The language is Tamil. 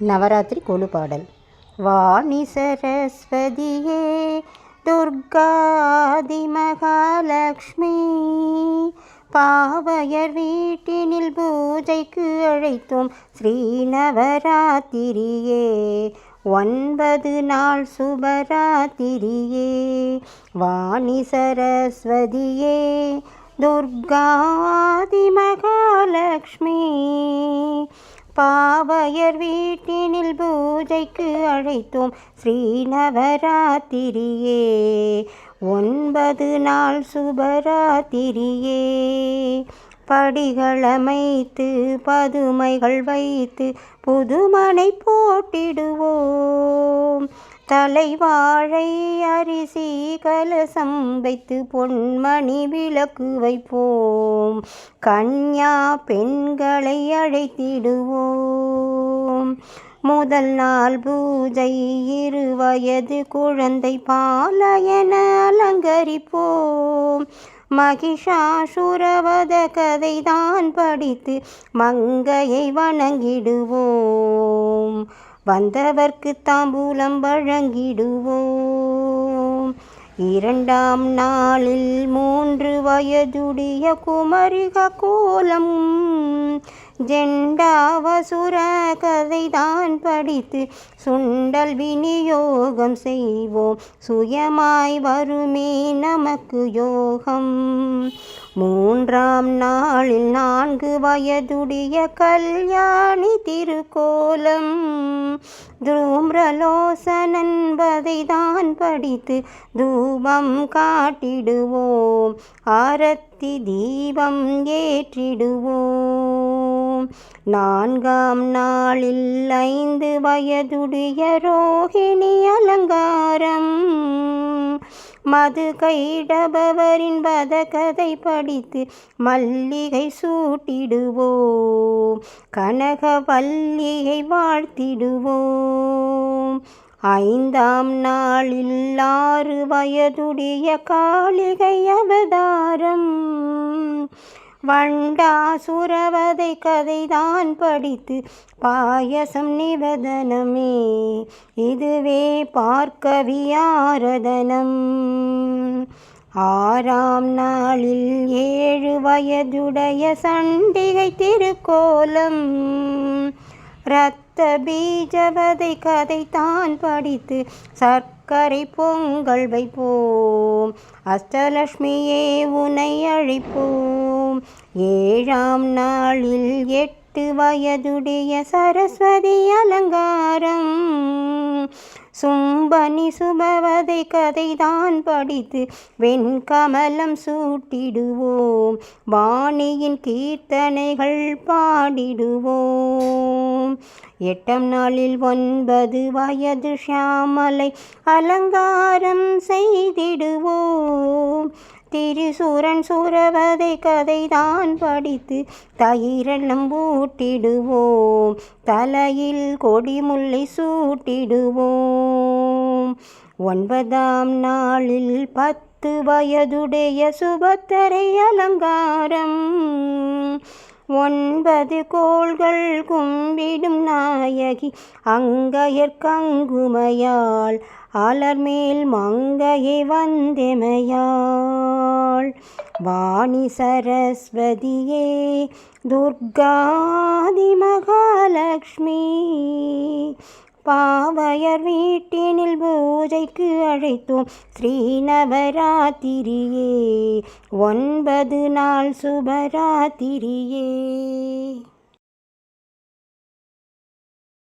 நவராத்திரி கொலு பாடல் வாணி சரஸ்வதியே துர்காதி மகாலட்சுமி பாவையர் வீட்டினில் பூஜைக்கு அழைத்தோம் ஸ்ரீநவராத்திரியே ஒன்பது நாள் சுபராத்திரியே. வாணி சரஸ்வதியே துர்காதி மகாலட்சுமி பாவையர் வீட்டினில் பூஜைக்கு அழைத்தோம் ஸ்ரீநவராத்திரியே. ஒன்பது நாள் சுபராத்திரியே. படிகளமைத்து பதுமைகள் வைத்து புதுமனை போட்டிடுவோம். தலைவாழை அரிசி கலசம் வைத்து பொன்மணி விளக்கு வைப்போம். கன்யா பெண்களை அழைத்திடுவோம். முதல் நாள் பூஜை இரு வயது குழந்தை பாலயன அலங்கரிப்போம். மகிஷாசுரவத கதை தான் படித்து மங்கையை வணங்கிடுவோம். வந்தவர்க்கு தாம்பூலம் வழங்கிடுவோம். இரண்டாம் நாளில் மூன்று வயதுடைய குமரிக கோலம் ஜெண்டாவசுர கதைதான் படித்து சுண்டல் விநியோகம் செய்வோம். சுயமாய் வருமே நமக்கு யோகம். மூன்றாம் நாளில் நான்கு வயதுடைய கல்யாணி திருக்கோலம். தூம்ரலோசனன்பதை தான் படித்து தூபம் காட்டிடுவோம். ஆரத்தி தீபம் ஏற்றிடுவோம். நான்காம் நாளில் ஐந்து வயதுடைய ரோஹிணி அலங்காரம். மது கைடபவரின் பத கதை படித்து மல்லிகை சூட்டிடுவோம். கனகவல்லியை வாழ்த்திடுவோம். ஐந்தாம் நாளில் ஆறு வயதுடைய காளிகை அவதாரம். வண்டாசுரவதை கதைதான் படித்து பாயசம் நிவதனமே. இதுவே பார்க்க வியாரதனம் ஆறாம் நாளில் ஏழு வயதுடைய சண்டிகை திருக்கோலம். இரத்த பீஜவதை கதைத்தான் படித்து சர்க்கரை பொங்கல் வைப்போம். அஷ்டலட்சுமியே உனை அழைப்போம். ஏழாம் நாளில் எட்டு வயதுடைய சரஸ்வதி அலங்காரம். சும்பனி சுபவதை கதைதான் படித்து வெண்கமலம் சூட்டிடுவோம். வாணியின் கீர்த்தனைகள் பாடிடுவோம். எட்டாம் நாளில் ஒன்பது வயது ஷியாமலை அலங்காரம் செய்திடுவோம். திரிசூரன் சூரவதை கதைதான் படித்து தயிரெல்லாம் ஊட்டிடுவோம். தலையில் கொடிமுல்லை சூட்டிடுவோம். ஒன்பதாம் நாளில் பத்து வயதுடைய சுபத்தரை அலங்காரம். ஒன்பது கோள்கள் கும்பிடும் நாயகி அங்கையற்கங்குமையாள் அலர்மேல் மங்கையை வந்தெமையாள். வாணி சரஸ்வதியே துர்காதி மகாலட்சுமி பாவையர் வீட்டினில் பூஜைக்கு அழைத்தோம். ஸ்ரீநவராத்திரியே ஒன்பது நாள் சுபராத்திரியே.